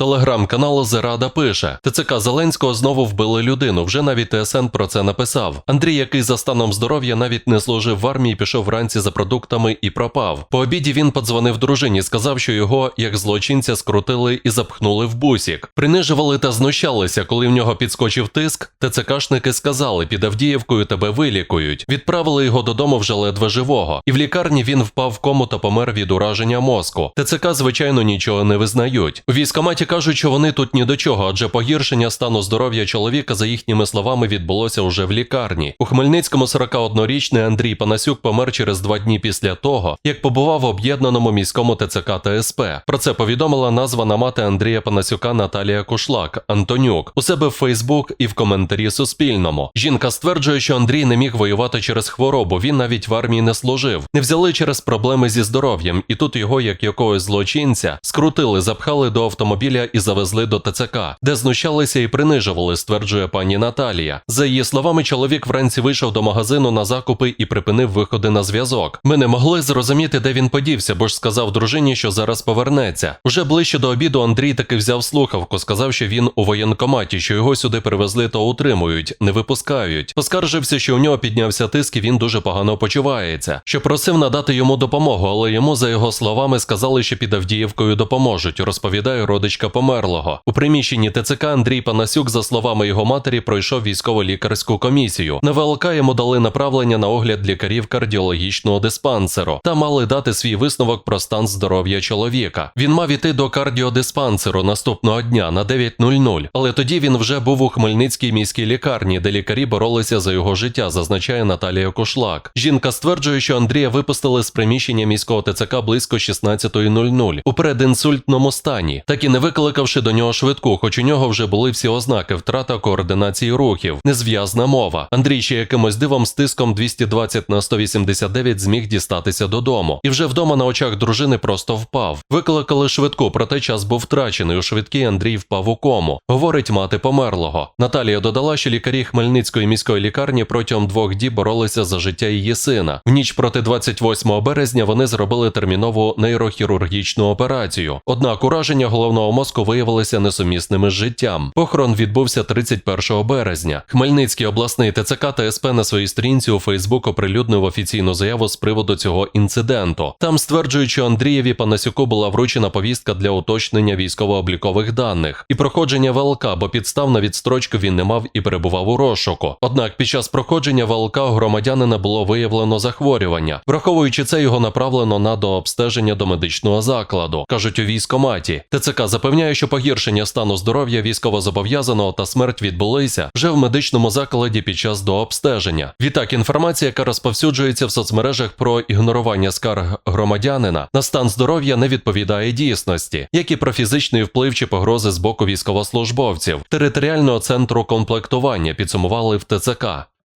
Телеграм-канал Зерада пише: ТЦК Зеленського знову вбили людину. Вже навіть ТСН про це написав. Андрій, який за станом здоров'я навіть не служив в армії, пішов вранці за продуктами і пропав. По обіді він подзвонив дружині, сказав, що його як злочинця скрутили і запхнули в бусік. Принижували та знущалися, коли в нього підскочив тиск. ТЦКшники сказали, під Авдіївкою тебе вилікують. Відправили його додому вже ледве живого. І в лікарні він впав в кому та помер від ураження мозку. ТЦК, звичайно, нічого не визнають. У військкоматі кажуть, що вони тут ні до чого, адже погіршення стану здоров'я чоловіка, за їхніми словами, відбулося уже в лікарні. У Хмельницькому 41-річний Андрій Панасюк помер через два дні після того, як побував в об'єднаному міському ТЦК та СП. Про це повідомила названа мати Андрія Панасюка Наталія Кушлак Антонюк у себе в Фейсбук і в коментарі Суспільному. Жінка стверджує, що Андрій не міг воювати через хворобу. Він навіть в армії не служив. Не взяли через проблеми зі здоров'ям, і тут його, як якогось злочинця, скрутили, запхали до автомобіля і завезли до ТЦК, де знущалися і принижували, стверджує пані Наталія. За її словами, чоловік вранці вийшов до магазину на закупи і припинив виходи на зв'язок. Ми не могли зрозуміти, де він подівся, бо ж сказав дружині, що зараз повернеться. Уже ближче до обіду Андрій таки взяв слухавку, сказав, що він у воєнкоматі, що його сюди привезли та утримують, не випускають. Поскаржився, що у нього піднявся тиск і він дуже погано почувається. Що просив надати йому допомогу, але йому, за його словами, сказали, що під Авдіївкою допоможуть. Розповідає родичка померлого. У приміщенні ТЦК Андрій Панасюк, за словами його матері, пройшов військово-лікарську комісію. На ВЛК йому дали направлення на огляд лікарів кардіологічного диспансеру та мали дати свій висновок про стан здоров'я чоловіка. Він мав іти до кардіодиспансеру наступного дня на 9.00, але тоді він вже був у Хмельницькій міській лікарні, де лікарі боролися за його життя, зазначає Наталія Кушлак. Жінка стверджує, що Андрія випустили з приміщення міського ТЦК близько 16.00 у передінсультному стані, так і не викликавши до нього швидку, хоч у нього вже були всі ознаки втрата координації рухів, незв'язна мова. Андрій ще якимось дивом з тиском 220 на 189 зміг дістатися додому. І вже вдома на очах дружини просто впав. Викликали швидку, проте час був втрачений. У швидкій Андрій впав у кому. Говорить мати померлого. Наталія додала, що лікарі Хмельницької міської лікарні протягом двох діб боролися за життя її сина. В ніч проти 28 березня вони зробили термінову нейрохірургічну операцію. Однак ураження головного мозку виявилися несумісними з життям. Похорон відбувся 31 березня. Хмельницький обласний ТЦК та СП на своїй сторінці у Фейсбук оприлюднив офіційну заяву з приводу цього інциденту. Там стверджують, що Андрієві Панасюку була вручена повістка для уточнення військово-облікових даних і проходження ВЛК, бо підстав на відстрочку він не мав і перебував у розшуку. Однак під час проходження ВЛК громадянина було виявлено захворювання. Враховуючи це, його направлено на дообстеження до медичного закладу, кажуть у військоматі. ТЦК запевняє, що погіршення стану здоров'я військовозобов'язаного та смерть відбулися вже в медичному закладі під час дообстеження. Відтак, інформація, яка розповсюджується в соцмережах про ігнорування скарг громадянина на стан здоров'я не відповідає дійсності, як і про фізичний вплив чи погрози з боку військовослужбовців територіального центру комплектування підсумували в ТЦК.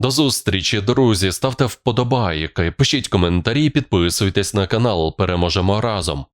До зустрічі, друзі. Ставте вподобайки, пишіть коментарі, підписуйтесь на канал. Переможемо разом.